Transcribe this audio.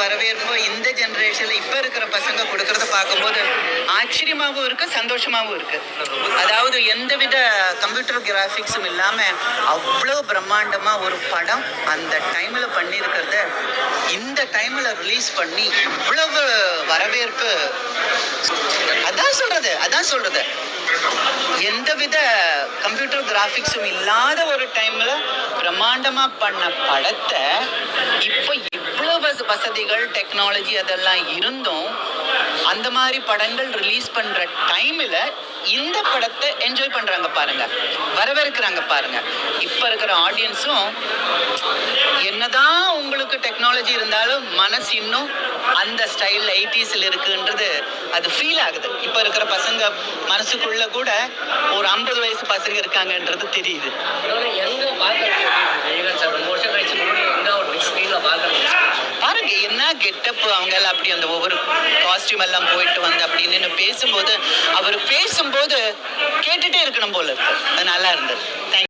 வரவேற்பு இந்த ஜெனரேஷன்ல இப்ப இருக்கிற பசங்க கொடுக்கறத பார்க்கும்போது ஆச்சரியமாகவும் இருக்கு சந்தோஷமாகவும் இருக்கு. அதாவது எந்தவித கம்ப்யூட்டர் கிராஃபிக்ஸும் இல்லாம அவ்வளோ பிரம்மாண்டமா ஒரு படம் அந்த டைம்ல பண்ணியிருக்கிறத இந்த டைம்ல ரிலீஸ் பண்ணி இவ்வளவு வரவேற்பு. அதான் சொல்றது அதான் சொல்றது. எந்தவித கம்ப்யூட்டர் கிராஃபிக்ஸும் இல்லாத ஒரு டைம்ல பிரம்மாண்டமா பண்ண படத்தை வசதிகள் டெக்னாலஜி அதெல்லாம் இருந்தும் அந்த மாதிரி படங்கள் ரிலீஸ் பண்ற டைம்ல இந்த படத்தை என்ஜாய் பண்றாங்க பாருங்க. வரவேற்கிறாங்க பாருங்க. இப்ப இருக்கிற ஆடியன்ஸும் என்னதான் உங்களுக்கு டெக்னாலஜி இருந்தாலும் மனசு இன்னும் அந்த ஸ்டைல் எயிட்டிஸ்ல இருக்குன்றது அது ஃபீல் ஆகுது. இப்ப இருக்கிற பசங்க மனசுக்குள்ள கூட ஒரு ஐம்பது வயசு பசங்க இருக்காங்கன்றது தெரியுது. என்ன கெட்டப் அவங்க எல்லாம் அப்படி அந்த ஒவ்வொரு காஸ்டியூம் எல்லாம் போயிட்டு வந்து அப்படின்னு பேசும்போது அவர் பேசும்போது கேட்டுட்டே இருக்கணும் போல இருக்கு. அது நல்லா இருந்தது.